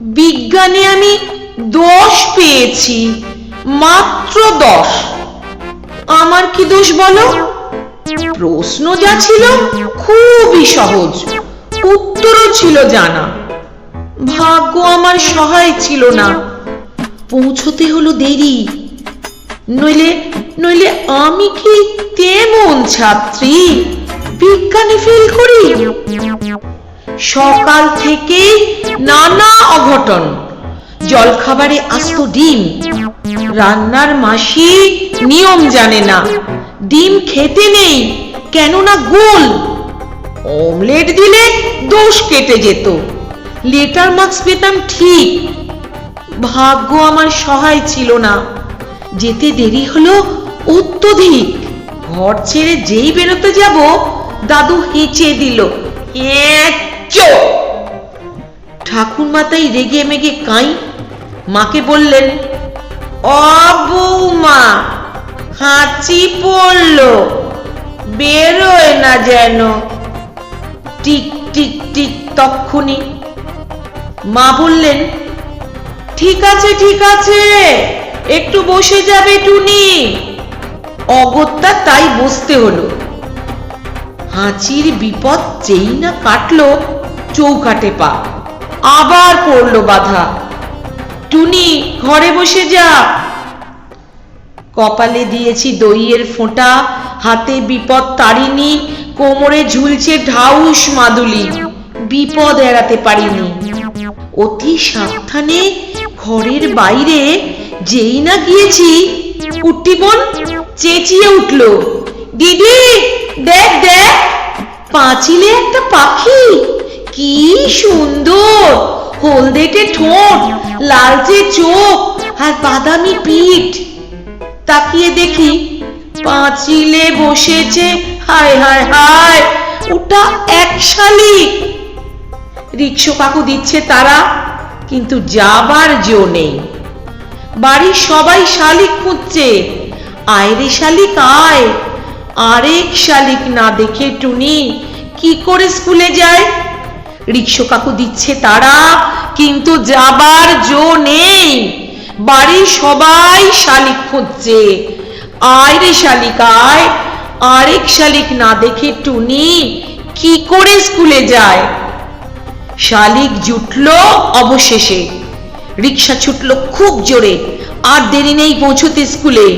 বিজ্ঞানে আমি দোষ পেয়েছি, মাত্র দশ। আমার কি দোষ বলো? প্রশ্ন যা ছিল খুবই সহজ, উত্তরও ছিল জানা। ভাগ্য আমার সহায় ছিল না। পৌঁছতে হলো দেরি। নইলে নইলে আমি কি তেমন ছাত্রী? বিজ্ঞানে ফেল করি? সকাল থেকে নানা অঘটন। জলখাবারে আস্ত ডিম। রান্নার মাসি নিয়ম জানে না। ডিম খেতে নেই, কেননা গোল। অমলেট দিলে দোষ কেটে যেত। লেটার মার্কস পেতাম ঠিক। ভাগ্য আমার সহায় ছিল না। যেতে দেরি হলো অত্যধিক। ঘর ছেড়ে যেই বেরোতে যাব, দাদু হেঁচে দিল ঠাকুর মাতাই রেগে মেগে কাই। মাকে বললেন, অ বৌমা, হাঁচি পড়ল। বেরোয় না যেন। টিক টিক টিক তক্ষুনি। মা বললেন, ঠিক আছে ঠিক আছে, একটু বসে যাবে টুনি। অগত্যা তাই বসতে হলো। হাঁচির বিপদ যেই না কাটলো চৌকাটে পা। আবার পড়ল বাধা। টুনি, ঘরে বসে যা। কপালে দিয়েছি দইয়ের ফোঁটা, হাতে বিপদ তারিনি কোমরে ঝুলছে ঢাউস মাদুলি। বিপদ এড়াতে পারিনি। অতি সাবধানে ঘরের বাইরে যেই না গিয়েছি, কুট্টি বোন চেঁচিয়ে উঠল, দিদি, দেখ দেখ, পাঁচিলে একটা পাখি। কি সুন্দর। হলদেটে ঠোঁট, লালচে চোখ আর বাদামি পিঠ। তাকিয়ে দেখি পাঁচিলে বসেছে, হায় হায় হায়, ওটা এক শালিক রিক্সো কাকু দিচ্ছে তারা, কিন্তু যাবার জো নেই। বাড়ির সবাই শালিক খুঁজছে আয় রে শালিক আয়, আরেক শালিক না দেখে টুনি কি করে স্কুলে যায়? রিক্সো কাকু দিচ্ছে তারা, কিন্তু যাবার জো নেই। বাড়ির সবাই শালিক খুঁজছে। আয় রে শালিক, আয়। আরেক শালিক না দেখে টুনি কি করে স্কুলে যায়? শালিক জুটলো অবশেষে। রিক্সা ছুটলো খুব জোরে, আর দেরি নেই পৌঁছতে স্কুলে।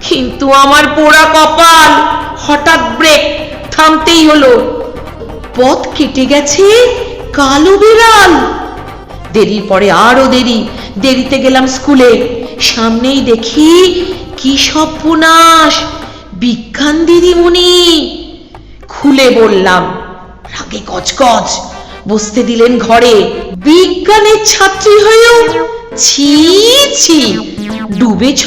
কিন্তু আমার পোড়া কপাল হঠাৎ ব্রেক থামতেই হলো। পথ কেটে গেছে কালো বিড়াল। দেরির পরে আরও দেরি। দেরিতে গেলাম স্কুলে। সামনেই দেখি কি সর্বনাশ। বিজ্ঞান দিদিমণি। খুলে বললাম, রাগে কচকচ বসতে দিলেন ঘরে। বিজ্ঞানের ছাত্রী হয়েও? ছি ছি। ডুবেছ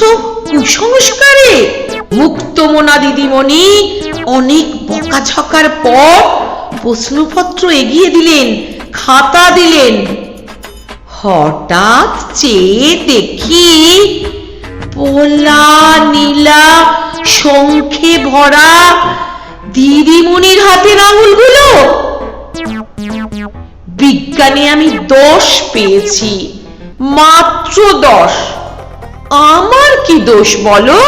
কুসংস্কারে? মুক্তমনা দিদিমণি, অনেক বকাঝকার পর প্রশ্নপত্র এগিয়ে দিলেন, খাতা দিলেন। হঠাৎ চেয়ে দেখি পোলা নীলা শঙ্খে ভরা দিদিমণির হাতের আঙুলগুলো বিজ্ঞানে আমি দশ পেয়েছি, মাত্র দশ। আমার কি দোষ বলো?